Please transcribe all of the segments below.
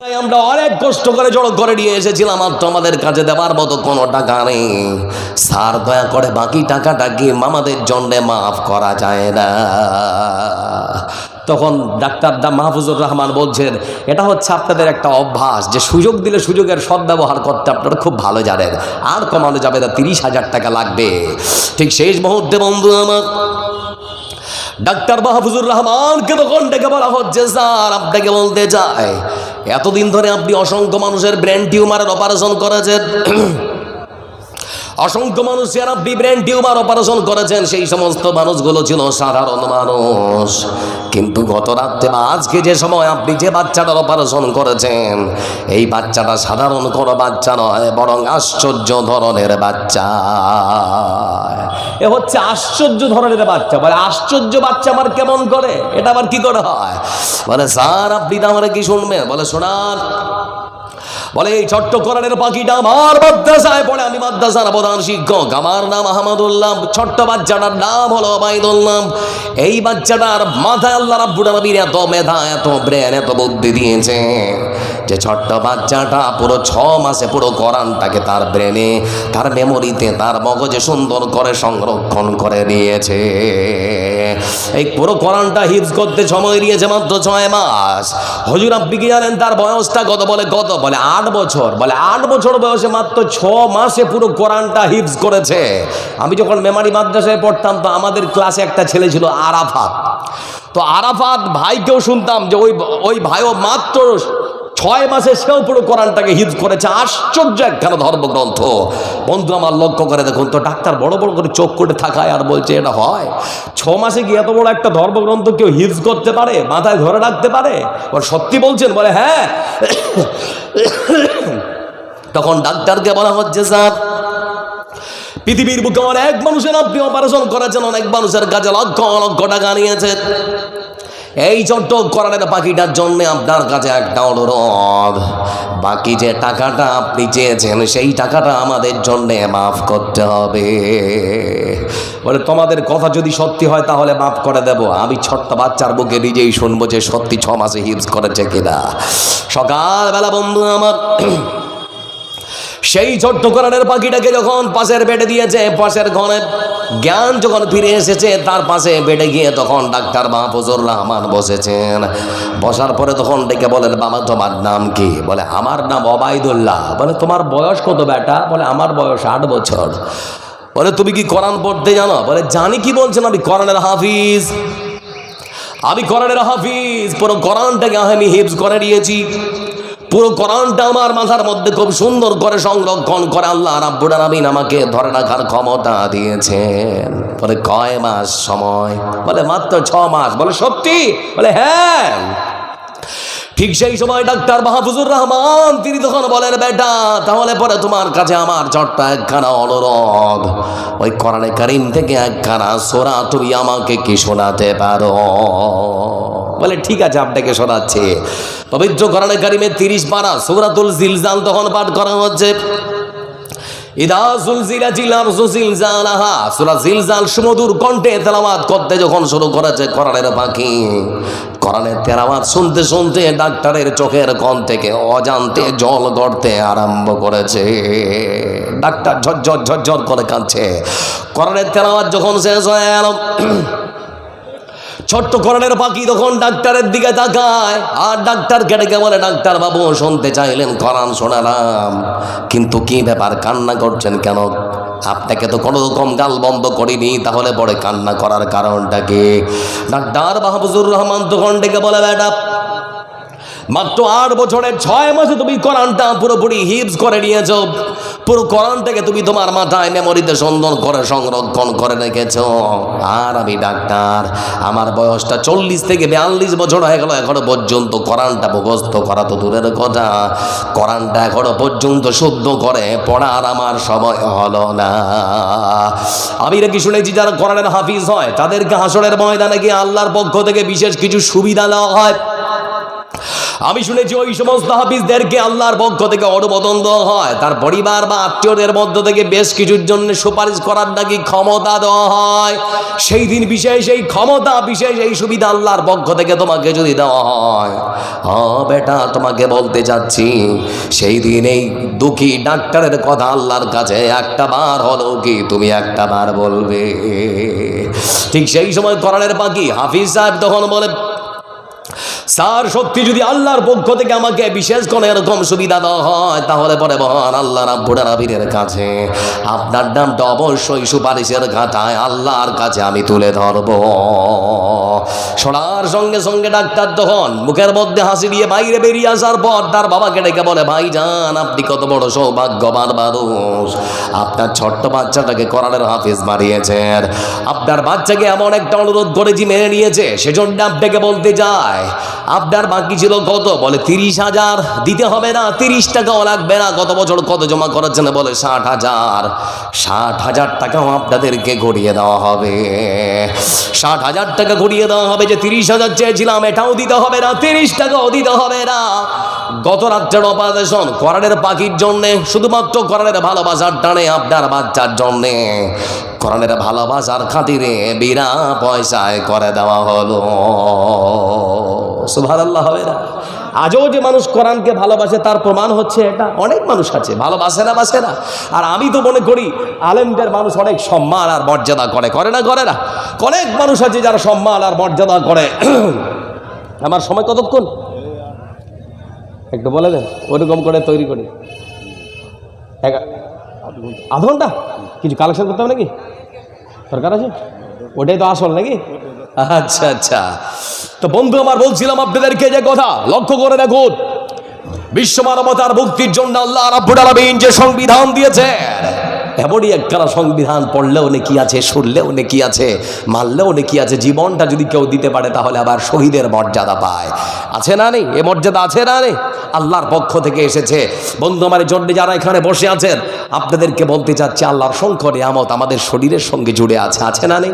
আমরা অনেক কষ্ট করে জড়ো করে নিয়ে এসেছিলাম, আর তোমাদের কাছে দেওয়ার মতো কোনো টাকা নেই। স্যার, দয়া করে বাকি টাকাটা কি মামাদের জন্য মাফ করা যায় না? তখন ডাক্তার দা মাহফুজুর রহমান বলছেন, এটা হচ্ছে আপনাদের একটা অভ্যাস, যে সুযোগ দিলে সুযোগের সদ্ব্যবহার করতে আপনারা খুব ভালো জানেন। আর কমানো যাবে না, তিরিশ হাজার টাকা লাগবে। ঠিক শেষ মুহূর্তে বন্ধু আমার ডাক্তার মাহফুজুর রহমানকে তখন ডেকে বলা হচ্ছে, স্যার, আপনাকে বলতে চাই, এতদিন ধরে আপনি অসংখ্য মানুষের ব্রেন টিউমারের অপারেশন করেছেন। অসংখ্য মানুষের আপনি ব্রেন টিউমার অপারেশন করেছেন, সেই সমস্ত মানুষগুলো ছিল সাধারণ মানুষ। কিন্তু গত রাত্রে বা আজকে যে সময় আপনি যে বাচ্চাটার অপারেশন করেছেন, এই বাচ্চাটা সাধারণ কোনো বাচ্চা নয়, বরং আশ্চর্য ধরনের বাচ্চা। এ হচ্ছে আশ্চর্য ধরনের বাচ্চা। মানে আশ্চর্য বাচ্চা আমার কেমন করে? এটা আবার কি করে হয়? বলে, স্যার, আপনি তো আমার কি শুনবেন? বলে, শোনান বলে, এই চট্টকরণের পাখিটা আমার মাদ্রাসায় পড়ে, আমি মাদ্রাসার প্রধান শিক্ষক। আমার নাম আহমদুল্লাহ। ছোট্ট বাচ্চাটার নাম হলো বাইদুল্লাহ এই বাচ্চাটার মাথায় আল্লাহ রাব্বুল আলামিন এত মেধা, এত ব্রেন, এত বুদ্ধি দিয়েছে যে, ছোট্ট বাচ্চাটা পুরো ছ মাসে পুরো কোরআনটাকে তার ব্রেনে, তার মেমোরিতে, তার মগজে সুন্দর করে সংরক্ষণ করে নিয়েছে। এই পুরো কোরআনটা হিফজ করতে সময় নিয়েছে মাত্র ছয় মাস। হজুর আপনি কি জানেন তার বয়সটা কত? বলে কত? বলে, আট বছর। বলে, আট বছর বয়সে মাত্র ছ মাসে পুরো কোরআনটা হিপস করেছে। আমি যখন মেমারি মাদ্রাসায় পড়তাম, তো আমাদের ক্লাসে একটা ছেলে ছিল আরাফাত। তো আরাফাত ভাইকেও শুনতাম যে ওই ওই ভাইও মাত্র ছয় মাসে সেও পুরো কোরআনটাকে হিজ করেছে। আশ্চর্য একখানা ধর্মগ্রন্থ। বন্ধু আমার, লক্ষ্য করে দেখুন তো, ডাক্তার বড় বড় করে চোখ করে থাকায় আর বলছে, এটা হয়? ছ মাসে কি এত বড় একটা ধর্মগ্রন্থ কেউ হিজ করতে পারে? মাথায় ধরে রাখতে পারে? ওর সত্যি বলছেন, বলে হ্যাঁ। তখন ডাক্তারকে বলা হচ্ছে, স্যার, পৃথিবীর বুকে অনেক মানুষের আপনি অপারেশন করেছেন, অনেক মানুষের কাছে লক্ষ লক্ষ টাকা নিয়েছেন। এই ছোট্ট করানের পাখিটার জন্য আপনার কাছে একটা অনুরোধ। বাকি যে টাকাটা আপনি চেয়েছেন, সেই টাকাটা আমাদের জন্য মাফ করতে হবে। বলে, তোমাদের কথা যদি সত্যি হয় তাহলে মাফ করে দেব। আমি ছোট্ট বাচ্চার বুকে নিজেই শুনব যে সত্যি ছ মাসে হিপস করেছে কিনা। সকালবেলা বন্ধু আমার সেই ছোট্ট কোরআনের পাখিটাকে যখন পাশের বেডে দিয়েছে, পাশের ঘরে জ্ঞান যখন ফিরে এসেছে, তার পাশে বেডে গিয়ে তখন ডাক্তার মাহফুজুর রহমান বসেছেন। বসার পরে তখন ডেকে বলেন, বাবা, তোমার নাম কি? বলে, আমার নাম অবায়দুল্লাহ বলে, তোমার বয়স কত বেটা? বলে, আমার বয়স আট বছর। বলে, তুমি কি কোরআন পড়তে জানো? বলে, জানি কি বলছেন, আমি কোরআনের হাফিজ। আমি কোরআনের হাফিজ, পুরো কোরআনটাকে আমি হিফজ করে নিয়েছি। পুরো কোরআনটা আমার মাথার মধ্যে খুব সুন্দর করে সংরক্ষণ করে আল্লাহ রাব্বুল আলামিন আমাকে ধরে রাখার ক্ষমতা দিয়েছেন। বলে কয় মাস সময়? বলে মাত্র ছ মাস। বলে সত্যি? বলে হ্যাঁ। ঠিক সেই সময় ডাক্তার মাহফুজুর রহমান, তিনি তখন বলেন, বেটা, তাহলে পরে তোমার কাছে আমার ছোট্ট একখানা অনুরোধ। ওই কোরআনে কারিম থেকে একখানা সোরা তুমি আমাকে কি শোনাতে পারো? বলে, ঠিক আছে, আপনাকে শোনাচ্ছে। পবিত্র কোরআনে কারিমে তিরিশ পারা সৌরাতুল জিলজাল তখন পাঠ করা হচ্ছে। সুমধুর কণ্ঠে করতে যখন শুরু করেছে কোরআনের পাখি তেলাওয়াত শুনতে শুনতে ডাক্তারের চোখের কোণ থেকে অজান্তে জল গড়তে আরম্ভ করেছে। ডাক্তার ঝরঝর ঝরঝর করে কাঁদছে। কোরআনের তেলাওয়াত যখন শেষ হয়ে গেল ছোট্ট করণের পাখি তখন ডাক্তারের দিকে তাকায়। আর ডাক্তার কেটে বলে, ডাক্তার বাবু, শুনতে চাইলেন করান শোনালাম। কিন্তু কি ব্যাপার, কান্না করছেন কেন? আপনাকে তো কোনো রকম গাল বন্ধ করিনি, তাহলে পরে কান্না করার কারণটা কি? ডাক্তার মাহবুজুর রহমান তখন ডেকে বলে ম্যাডাম মাত্র আট বছরের ছয় মাসে তুমি কোরআনটা পুরোপুরি হিপস করে নিয়েছ। পুরো কোরআনটাকে তুমি তোমার মাথায় মেমোরিতে সুন্দর করে, সংরক্ষণ করে রেখেছ। আর আমি ডাক্তার, আমার বয়সটা চল্লিশ থেকে বিয়াল্লিশ বছর হয়ে গেল, এখনও পর্যন্ত কোরআনটা মুখস্থ করা তো দূরের কথা। কোরআনটা এখনও পর্যন্ত শুদ্ধ করে পড়ার আমার সময় হলো না। আমি নাকি শুনেছি যারা কোরআনের হাফিজ হয়, তাদেরকে হাসরের ময়দানে গিয়ে আল্লাহর পক্ষ থেকে বিশেষ কিছু সুবিধা দেওয়া হয়? আমি শুনেছি ওই সমস্ত হাফিজদেরকে আল্লাহর পক্ষ থেকে অনুমোদন দেওয়া হয়। তার পরিবার বা আত্মীয়দের মধ্য থেকে বেশ কিছুর জন্য সুপারিশ করার নাকি ক্ষমতা দেওয়া হয়। সেই দিন বিশেষ এই ক্ষমতা, বিশেষ এই সুবিধা আল্লাহর পক্ষ থেকে তোমাকে যদি দেওয়া হয়। হ্যাঁ বেটা, তোমাকে বলতে চাচ্ছি, সেই দিন এই দুঃখী ডাক্তারের কথা আল্লাহর কাছে একটা বার হলো কি তুমি একটা বার বলবে? ঠিক সেই সময় করানের পাখি হাফিজ সাহেব তখন বলে স্যার, সত্যি যদি আল্লাহর পক্ষ থেকে আমাকে বিশেষ কোনো এরকম সুবিধা দেওয়া হয়, তাহলে পরে মহান আল্লাহ রাব্বুল আলামিনের কাছে আপনার নামটা অবশ্যই সুপারিশের খাতায় আল্লাহর কাছে আমি তুলে ধরব। শোনার সঙ্গে সঙ্গে ডাক্তার তখন মুখের মধ্যে হাসি দিয়ে বাইরে বেরিয়ে আসার পর তার বাবাকে ডেকে বলে ভাই যান আপনি কত বড় সৌভাগ্যবান মানুষ। আপনার ছোট্ট বাচ্চাটাকে কোরআনের হাফিজ বানিয়েছেন। আপনার বাচ্চাকে এমন একটা অনুরোধ করেছি মেনে নিয়েছে, সেজন্য আপনাকে বলতে যায়। আপনার বাকি ছিল কত? বলে তিরিশ হাজার। দিতে হবে না, তিরিশ টাকাও লাগবে না। গত বছর কত জমা করেছেন? বলে ষাট হাজার। ষাট হাজার টাকাও আপনাদেরকে ঘুরিয়ে দেওয়া হবে। ষাট হাজার টাকা ঘুরিয়ে দেওয়া হবে যে তিরিশ হাজার চেয়েছিলাম, এটাও দিতে হবে না, তিরিশ টাকাও দিতে হবে না। গত রাত্রের অপারেশন করানের পাখির জন্যে, শুধুমাত্র করানের ভালোবাসার টানে আপনার বাচ্চার জন্যে। কোরআনের ভালোবাসার খাতিরে বিনা পয়সায় করে দেওয়া হলো। সুভার হবে আজও যে মানুষ কোরআনকে ভালোবাসে, তার প্রমাণ হচ্ছে এটা। অনেক মানুষ আছে, ভালোবাসে না, বাসে না। আর আমি তো মনে করি, আলেমদের মানুষ অনেক সম্মান আর মর্যাদা করে করে না করে না? অনেক মানুষ আছে যারা সম্মান আর মর্যাদা করে। আমার সময় কতক্ষণ? একটু বলে দেন, ওরকম করে তৈরি করি। আধ ঘণ্টা? কিছু কালেকশন করতে হবে নাকি? দরকার আছে? ওটাই তো আসল নাকি? আচ্ছা আচ্ছা। তো বন্ধু, আমার বলছিলাম আপনাদেরকে যে কথা, লক্ষ্য করে দেখুন। বিশ্ব মানবতার মুক্তির জন্য আল্লাহ রাব্বুল আলামিন যে সংবিধান দিয়েছে এমনই একখানা সংবিধান পড়লেও নাকি আছে, শুনলেও নাকি আছে, মানলেও নাকি আছে, জীবনটা যদি কেউ দিতে পারে তাহলে আবার শহীদের মর্যাদা পায়। আছে না নেই? এ মর্যাদা আছে না নেই? আল্লাহর পক্ষ থেকে এসেছে। বন্ধু আমার জন্য যারা এখানে বসে আছেন, আপনাদেরকে বলতে চাচ্ছি, আল্লাহর সংখ্য নিয়ামত আমাদের শরীরের সঙ্গে জুড়ে আছে আছে না নেই?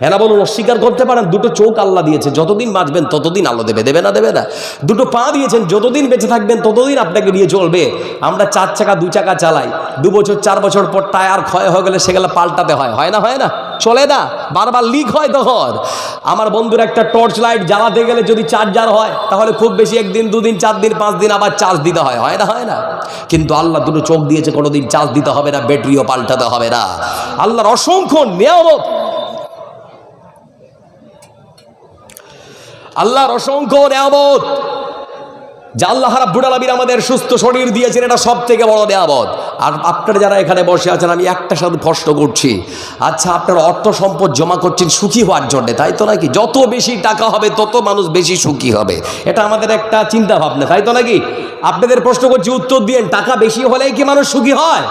এরা বলুন, অস্বীকার করতে পারেন, দুটো চোখ আল্লাহ দিয়েছে। যতদিন বাঁচবেন, ততদিন আল্লাহ দেবে দেবে না দেবে না। দুটো পা দিয়েছেন, যতদিন বেঁচে থাকবেন, ততদিন আপনাকে নিয়ে চলবে। আমরা চার চাকা দু চাকা চালাই। দু বছর, চার বছর পর টায়ার ক্ষয় হয়ে গেলে সেগুলো পাল্টাতে হয়। হয় না হয় না? চলে না? বারবার লিক হয় তখন। আমার বন্ধুর একটা টর্চ লাইট জ্বালাতে গেলে যদি চার্জার হয়, তাহলে খুব বেশি একদিন, দুদিন, চার দিন, পাঁচ দিন আবার চার্জ দিতে হয়। হয় না হয় না? কিন্তু আল্লাহ দুটো চোখ দিয়েছে, কোনোদিন চার্জ দিতে হবে না ব্যাটারিও পাল্টাতে হবে না। আল্লাহর অসংখ্য নিয়ামত। আল্লাহর অসংখ্য নিয়ামত, যা আল্লাহ রাব্বুল আমাদের সুস্থ শরীর দিয়েছেন, এটা সব থেকে বড় নিয়ামত। আর আপনারা যারা এখানে বসে আছেন, আমি একটা সাথে প্রশ্ন করছি আচ্ছা আপনারা অর্থ সম্পদ জমা করছেন সুখী হওয়ার জন্যে, তাই তো নাকি? যত বেশি টাকা হবে, তত মানুষ বেশি সুখী হবে। এটা আমাদের একটা চিন্তা ভাবনা তাই তো নাকি? আপনাদের প্রশ্ন করছি, উত্তর দিয়েন, টাকা বেশি হলেই কি মানুষ সুখী হয়?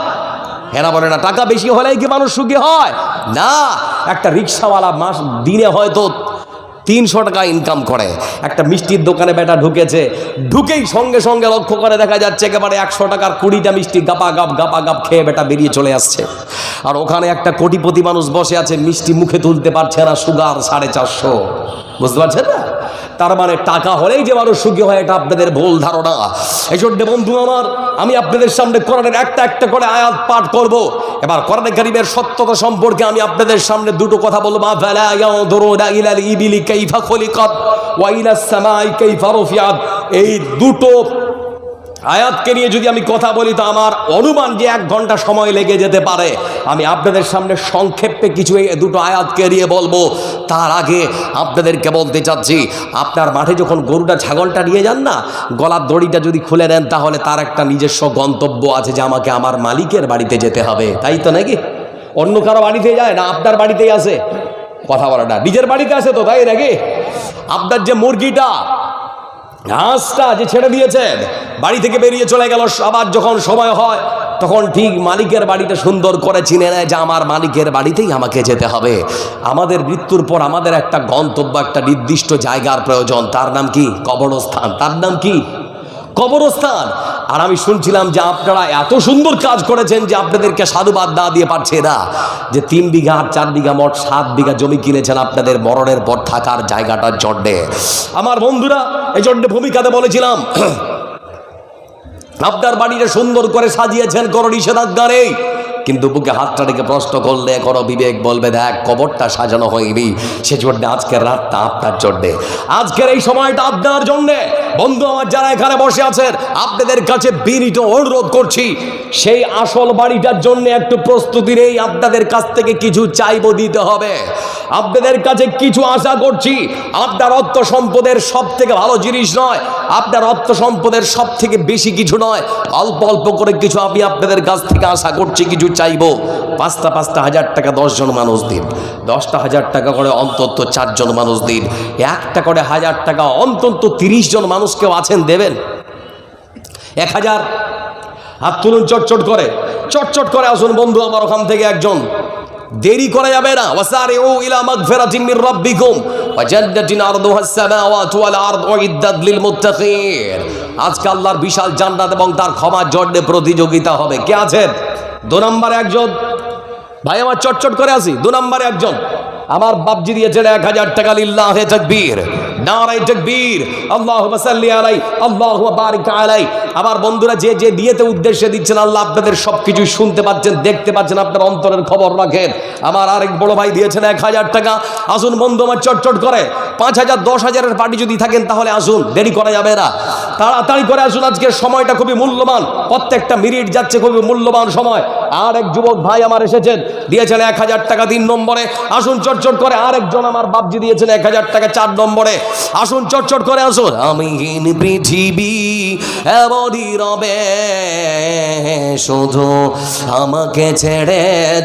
এরা বলে না, টাকা বেশি হলেই কি মানুষ সুখী হয়? না, একটা রিক্সাওয়ালা মাস, দিনে হয়তো তিনশো টাকা ইনকাম করে। একটা মিষ্টির দোকানে বেটা ঢুকেছে, ঢুকেই সঙ্গে সঙ্গে লক্ষ্য করে দেখা যাচ্ছে একেবারে একশো টাকার কুড়িটা মিষ্টি গাপা গাপ গাপা গাপ খেয়ে বেটা বেরিয়ে চলে আসছে। আর ওখানে একটা কোটিপতি মানুষ বসে আছে, মিষ্টি মুখে তুলতে পারছে না সুগার সাড়ে চারশো। বুঝতে পারছেন না? তার মানে টাকা হলেই যে মানুষ সুখী হয়, এটা আপনাদের ভুল ধারণা। এই জন্য বন্ধু আমার, আমি আপনাদের সামনে কোরআনের একটা একটা করে আয়াত পাঠ করব। এবার কোরআনে গরিবের সত্যতা সম্পর্কে আমি আপনাদের সামনে দুটো কথা বলব। ইয়ানজুরুনা ইলাল ইবিলি কাইফা খুলিকাত ওয়া ইলাস সামাই কাইফা এই দুটো আয়াতকে নিয়ে যদি আমি কথা বলি, তো আমার অনুমান যে এক ঘণ্টা সময় লেগে যেতে পারে। আমি আপনাদের সামনে সংক্ষেপে কিছু দুটো আয়াতকে নিয়ে বলব। তার আগে আপনাদেরকে বলতে চাচ্ছি, আপনার মাঠে যখন গরুটা, ছাগলটা নিয়ে যান না, গলার দড়িটা যদি খুলে নেন তাহলে তার একটা নিজস্ব গন্তব্য আছে যে আমাকে আমার মালিকের বাড়িতে যেতে হবে। তাই তো নাকি? অন্য কারও বাড়িতে যায় না, আপনার বাড়িতেই আসে কথা বলাটা নিজের বাড়িতে আসে তো তাই নাকি? আপনার যে মুরগিটা ঘাসটা যে ছেড়ে দিয়েছেন বাড়ি থেকে বেরিয়ে চলে গেল আবার যখন সময় হয়, তখন ঠিক মালিকের বাড়িটা সুন্দর করে চিনে নেয় যে আমার মালিকের বাড়িতেই আমাকে যেতে হবে। আমাদের মৃত্যুর পর আমাদের একটা গন্তব্য, একটা নির্দিষ্ট জায়গার প্রয়োজন। তার নাম কি? কবরস্থান। তার নাম কি? কবরস্থান। আর আমি শুনছিলাম যে আপনারা এত সুন্দর কাজ করেছেন যে আপনাদেরকে সাধুবাদ না দিয়ে পারছে না। যে তিন বিঘা আর চার বিঘা মঠ সাত বিঘা জমি কিনেছেন আপনাদের মরণের পর থাকার জায়গাটার জন্যে আমার বন্ধুরা, এই জন্য ভূমিকাতে বলেছিলাম, আপনার বাড়িটা সুন্দর করে সাজিয়েছেন করণী সেদাজ্ঞা নেই কিন্তু বুকে হাতটা রেখে প্রশ্ন করলে করো বিবেক, বলবে, দেখ, কবরটা সাজানো হয়নি। সেজন্য আজকের রাতটা আপনার জন্যে। আজকের এই সময়টা আপনার জন্যে। বন্ধু, আমার যারা এখানে বসে আছেন, আপনাদের কাছে বিনীত অনুরোধ করছি, সেই আসল বাড়িটার জন্য একটু প্রস্তুতি নেই। আপনাদের কাছ থেকে কিছু চাইব দিতে হবে। আপনাদের কাছে কিছু আশা করছি, আপনার অর্থ সম্পদের সব থেকে ভালো জিনিস নয়, আপনার অর্থ সম্পদের সব থেকে বেশি কিছু নয়। অল্প অল্প করে কিছু আমি আপনাদের কাছ থেকে আশা করছি, কিছু চাইব। পাঁচটা পাঁচটা হাজার টাকা দশজন মানুষ দিন। দশটা হাজার টাকা করে অন্তত চারজন মানুষ দিন। একটা করে হাজার টাকা অন্তত তিরিশ জন মানুষ কেউ আছেন দেবেন? এক হাজার। হাত তুলুন, চটচট করে। চটচট করে আসুন বন্ধু, আমার ওখান থেকে একজন। দেরি করা যাবে না। ওয়াসারে ও ইলা মাগফিরাতিন মির রাব্বিকুম ওয়া জান্নাতিন আরদুহাস আস-সামাওয়াতু ওয়াল আরদ উইদ্দাত লিল মুত্তাকিন। আজকে আল্লাহর বিশাল জান্নাত এবং তার ক্ষমা জন্য প্রতিযোগিতা হবে। কে আছেন? দু নম্বরে একজন। ভাই, আমার চটচট করে আসি। দু নম্বরে একজন। আমার বাপজি দিয়েছেন এক হাজার টাকা লিল্লাহে তাকবীর। নারাই তাকবীর। আল্লাহ সাল্লি আলাই আল্লাহ বারিক আলাই আমার বন্ধুরা, যে যে দিয়েতে উদ্দেশ্যে দিচ্ছেন আল্লাহ আপনাদের সব কিছু শুনতে পাচ্ছেন, দেখতে পাচ্ছেন, আপনার অন্তরের খবর রাখেন। আমার আরেক বড় ভাই দিয়েছেন এক হাজার টাকা। আসুন বন্ধু আমার চটচট করে। পাঁচ হাজার, দশ হাজারের পার্টি যদি থাকেন, তাহলে আসুন। দেরি করা যাবে না। তাড়াতাড়ি করে আসুন আজকের সময়টা খুবই মূল্যবান। প্রত্যেকটা মিনিট যাচ্ছে খুবই মূল্যবান সময়। আর এক যুবক ভাই আমার এসেছেন, দিয়েছেন এক হাজার টাকা তিন নম্বরে। আসুন চটচট করে আর একজন আমার বাপজি দিয়েছেন এক হাজার টাকা চার নম্বরে। আসুন চটচট করে আসুন। আমি পৃথিবী রবে, শুধু আমাকে ছেড়ে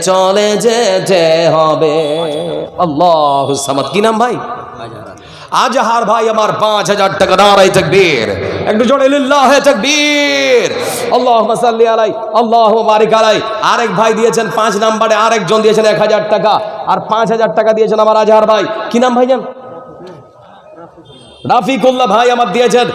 চলে যেতে হবে। আল্লাহ কি নাম ভাই? আজহার ভাই, আমার পাঁচ হাজার টাকা নারাই তাকবীর একটু জোরে, লিল্লাহ তাকবীর। আল্লাহ সাল্লি আলাই, আল্লাহ বারিক আলাই। আরেক ভাই দিয়েছেন পাঁচ নাম্বারে, আরেকজন দিয়েছেন এক হাজার টাকা। আর পাঁচ হাজার টাকা দিয়েছেন আমার আজহার ভাই। কি নাম ভাই জান রাফিকুল্লাহ ভাই আমার দিয়েছেন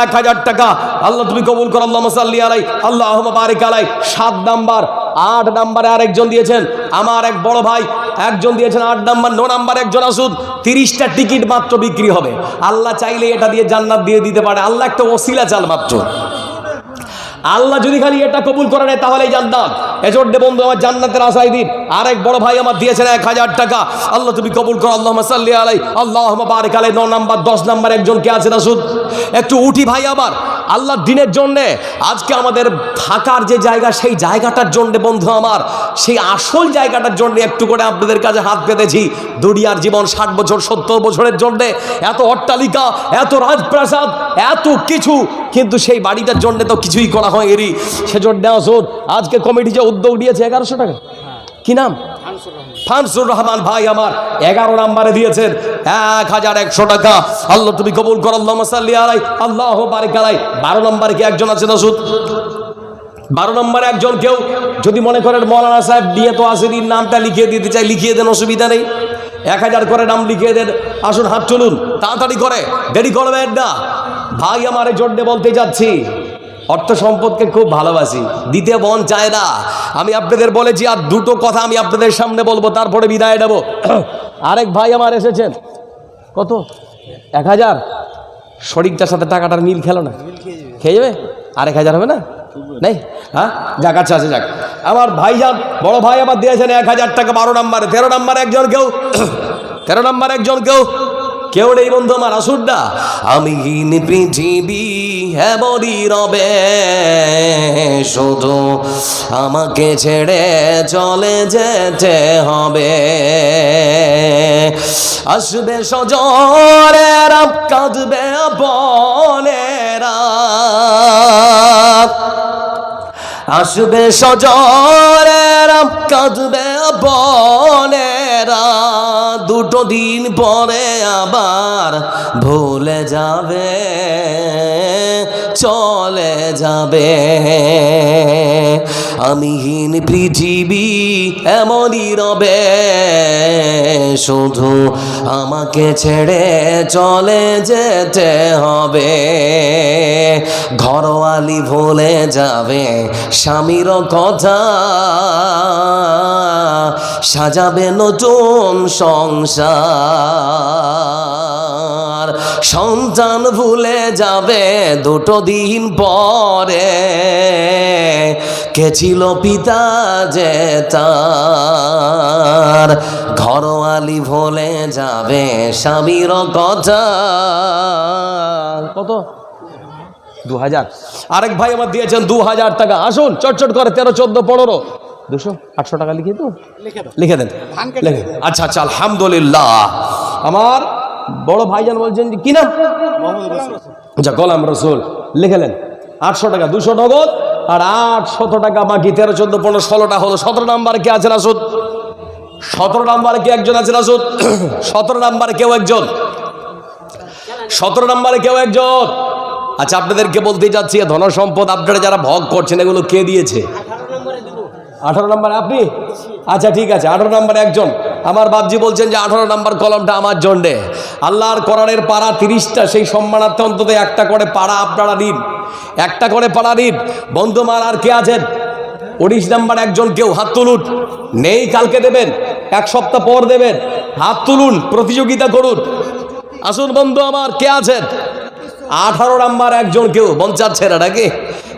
এক হাজার টাকা। আল্লাহ তুমি কবুল করো আল্লাহ সাল্লি আলাই, আল্লাহ বারিক আলাই। সাত নাম্বার আট নাম্বারে আরেকজন দিয়েছেন। আমার এক বড় ভাই, একজন দিয়েছেন আট নাম্বার, ন নাম্বার একজন আসুন। তিরিশটা টিকিট মাত্র বিক্রি হবে। আল্লাহ চাইলে এটা দিয়ে জান্নাত দিয়ে দিতে পারে। আল্লাহ একটা ওসিলা চাল মাত্র। আল্লাহ যদি খালি এটা কবুল করে নেয়, তাহলেই জান্নাত। এজন্য বন্ধু, আমার জান্নাতের আশাই দিন। আরেক বড় ভাই আমার দিয়েছেন এক হাজার টাকা। আল্লাহ তুমি কবুল করো আল্লাহ সাল্লি আলাই। আল্লাহ বারেক আলাই, ন নাম্বার, দশ নাম্বার একজন কে আছে আসুন একটু উঠি ভাই আবার আল্লাহর দিনের জন্যে, আজকে আমাদের থাকার যে জায়গা, সেই জায়গাটার জন্যে বন্ধু আমার, সেই আসল জায়গাটার জন্য একটু করে আপনাদের কাছে হাত পেতেছি দুনিয়ার জীবন ষাট বছর, সত্তর বছরের জন্যে, এত অট্টালিকা, এত রাজপ্রাসাদ, এত কিছু কিন্তু সেই বাড়িটার জন্য তো কিছুই করা হয় হয়নি। সেজন্য আসুন আজকে কমিটি যে উদ্যোগ নিয়েছে, এগারোশো টাকা। কি নাম? ফানসুর রহমান ভাই আমার। এগারো নাম্বারে দিয়েছেন। এক হাজার একশো টাকা। আল্লাহ, তুমি কবুল কর। আল্লাহ মাসাল্লি আলাই। আল্লাহ বারিক আলাই। বারো নম্বরে কি একজন আছেন আসুন বারো নম্বরে একজন কেউ। যদি মনে করেন মৌলানা সাহেব নিয়ে তো আসেনি, নামটা লিখিয়ে দিতে চাই, লিখিয়ে দেন, অসুবিধা নেই। এক হাজার করে নাম লিখিয়ে দেন। আসুন, হাত চলুন তাড়াতাড়ি করে। দেরি করবেন না। ভাই, আমার জন্যে বলতে যাচ্ছি, অর্থ সম্পদকে খুব ভালোবাসি। দিতে মন চায় না আমি আপনাদের বলেছি, আর দুটো কথা আমি আপনাদের সামনে বলব, তারপরে বিদায় নেব। আরেক ভাই আমার এসেছেন। কত? এক হাজার? শরীরটার সাথে টাকাটার মিল খেলো না? খেয়ে যাবে? আরেক হাজার হবে না? নেই? হ্যাঁ? যাক আচ্ছা আছে যাক। আমার ভাই যান, বড় ভাই আমার দিয়েছেন এক হাজার টাকা, বারো নাম্বারে। তেরো নাম্বার একজন কেউ, তেরো নাম্বার একজন কেউ কেউ নেই বন্ধু আমার আসুন না আমি পৃথিবী এমনই রবে। শুধু আমাকে ছেড়ে চলে যেতে হবে। আসবে সজরেরা কাঁদবে বনেরা। আসবে সজরেরা কাঁদবে বনেরা। দুটো দিন পরে আবার ভুলে যাবে চলে যাবে। আমিহীন পৃথিবী এমনই রবে, শুধু আমাকে ছেড়ে চলে যেতে হবে। ঘরওয়ালি ভুলে যাবে স্বামীর কথা, সাজাবে নতুন সংসার। সন্তান ভুলে যাবে দুটো দিন পরে। কে ছিল পিতা যে তার? ঘরওয়ালি ভুলে যাবে স্বামীর কথা। কত? দু হাজার আরেক ভাই আমার দিয়েছেন দু হাজার টাকা। আসুন চটচট করে তেরো চোদ্দ পনেরো। দুশো আটশো টাকা লিখে তো লিখে দেন। আচ্ছা আচ্ছা আলহামদুলিল্লাহ। আমার বড় ভাইজান বলছেন যে কি নাম? আচ্ছা গোলাম রসুল। লিখেলেন আটশো টাকা দুশো নগদ আর আটশত টাকা বাকি তেরো চোদ্দ পনেরো ষোলোটা হলো। সতেরো নাম্বার কে আছে আসুন সতেরো নাম্বারে কে একজন আছে আসুন সতেরো নাম্বারে কেউ একজন? সতেরো নাম্বারে কেউ একজন? আচ্ছা আপনাদেরকে বলতে যাচ্ছি এ ধন সম্পদ আপনারা যারা ভোগ করছেন এগুলো কে দিয়েছে? আঠারো নম্বরে আপনি? আচ্ছা ঠিক আছে আঠারো নম্বরে একজন। আমার বাবজি বলছেন যে আঠারো নম্বর কলমটা আমার জন্যে। আল্লাহর কোরআনের পাড়া তিরিশটা, সেই সম্মানার্থে অন্তত একটা করে পাড়া আপনারা নিন। একটা করে পাড়া নিন। বন্ধু মার আর কে আছেন? উনিশ নাম্বার একজন কেউ, হাত তুলুন। নেই কালকে দেবেন, এক সপ্তাহ পর দেবেন। হাত তুলুন, প্রতিযোগিতা করুন। আসুন বন্ধু আমার, কে আছেন? আঠারো নাম্বার একজন কেউ বঞ্চাচ্ছে না নাকি?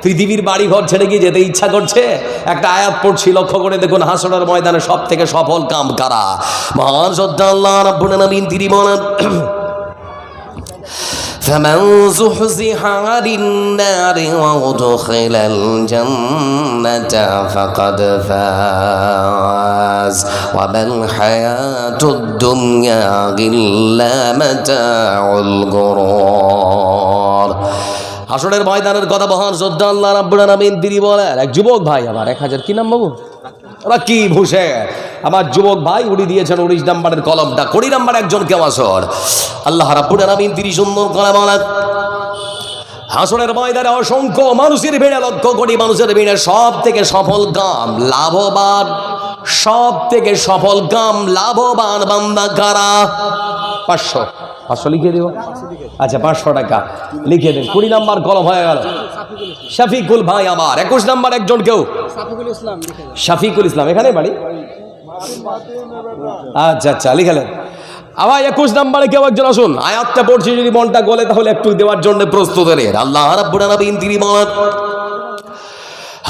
পৃথিবীর বাড়ি ঘর ছেড়ে গিয়ে যেতে ইচ্ছা করছে একটা আয়াত পড়ছি লক্ষ্য করে দেখুন হাসনের ময়দানে সব থেকে সফল কাম কারা মহান শ্রদ্ধা আল্লাহ রাব্বুল আলামিন তিনি বলেন فمن زحزح عن النار وادخل الجنة فقد فاز وما الحياة الدنيا إلا متاع الغرور হাসনের ময়দানের কথা বহন শ্রদ্ধা আল্লাহ রাব্বুল আলামিন, তিনি বলেন, এক যুবক ভাই আমার, এক হাজার, কি নাম বাবু? কি ভূষে আমার যুবক ভাই উনি দিয়েছেন উনিশ নাম্বারের কলমটা, কুড়ি নাম্বার একজন কেউ আসর। আল্লাহ রাব্বুল আলামিন, তিনি সুন্দর করে বলেন হাসনের ময়দানে অসংখ্য মানুষের ভিড়ে, লক্ষ কোটি মানুষের ভিড়ে সব থেকে সফল কাম লাভবান সব থেকে সফল কাম লাভবান বান্দা কারা? পাঁচশো। পাঁচশো লিখে দেব? আচ্ছা পাঁচশো টাকা। লিখে দিন। কুড়ি নাম্বার কলম হয়ে গেল। শফিকুল ভাই আমার। একুশ নাম্বার একজন কেউ? শফিকুল ইসলাম এখানে বাড়ি? আচ্ছা আচ্ছা লিখালেন আবার একুশ নাম্বারে কেউ একজন আসুন। আয়াতটা পড়ছি যদি মনটা গলে তাহলে একটু দেওয়ার জন্য প্রস্তুত রে আল্লাহ রাব্বুল আলামিন তিনি বলেন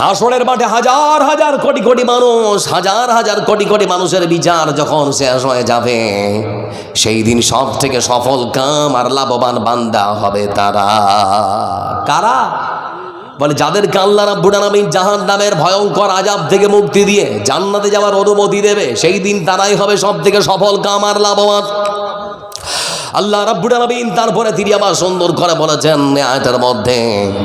হাসনের মাঠে হাজার হাজার কোটি কোটি মানুষ, হাজার হাজার কোটি কোটি মানুষের বিচার যখন শেষ হয়ে যাবে, সেই দিন সব থেকে সফল কাম আর লাভবান বান্দা হবে তারা। কারা? বলে, যাদেরকে আল্লাহ রাব্বুল আলামিন জাহান নামের ভয়ঙ্কর আজাব থেকে মুক্তি দিয়ে জান্নাতে যাওয়ার অনুমতি দেবে, সেই দিন তারাই হবে সব থেকে সফল কাম আর লাভবান। আল্লাহ রাব্বুল আলামিন তারপরে তিনি আবার সুন্দর করে বলেছেন আয়তার মধ্যে,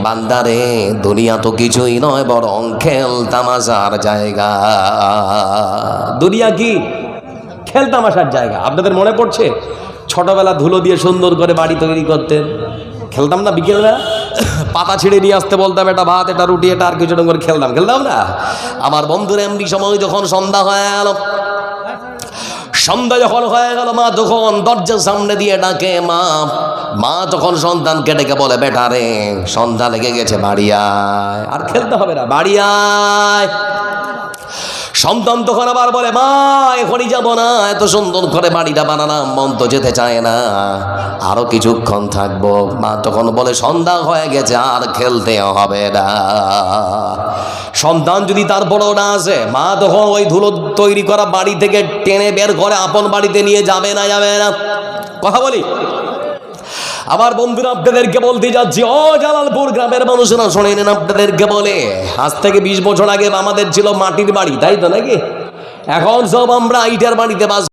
বান্দারে, দুনিয়া তো কিছুই নয়, বরং খেল তামাশার জায়গা। দুনিয়া কি? খেল তামাশার জায়গা। আপনাদের মনে পড়ছে? ছোটবেলা ধুলো দিয়ে সুন্দর করে বাড়ি তৈরি করতেন। খেলতাম না বিকেলবেলা? পাতা ছিঁড়ে নিয়ে আসতে বলতাম, এটা ভাত, এটা রুটি, এটা আর কিছু করে খেলতাম। খেলতাম না? আমার বন্ধুরা এমনি সময় যখন সন্ধ্যা হয়ে গেল সন্ধ্যা যখন হয়ে গেল, মা তখন দরজার সামনে দিয়ে ডাকে, মা মা তখন সন্তানকে ডেকে বলে, বেটা রে, সন্ধ্যা লেগে গেছে বাড়িয়ায় আর খেলতে হবে না, বাড়ি আয়। সন্তান তখন আবার বলে, মা, এখনই যাব না। এত সুন্দর করে বাড়িটা বানালাম, মন তো যেতে চায় না। আরও কিছুক্ষণ থাকব। মা তখন বলে, সন্ধ্যা হয়ে গেছে, আর খেলতে হবে না। সন্তান যদি তারপরেও না আসে, মা তখন ওই ধুলো তৈরি করা বাড়ি থেকে টেনে বের করে আপন বাড়িতে নিয়ে যাবে না যাবে না। কথা বলি? আমার বন্ধুরা, আপনাদেরকে বলতে যাচ্ছি, ও জালালপুর গ্রামের মানুষেরা শোনেন, আপনাদেরকে বলে, আজ থেকে বিশ বছর আগে আমাদের ছিল মাটির বাড়ি, তাই তো নাকি? এখন সব আমরা ইটার বাড়িতে বাস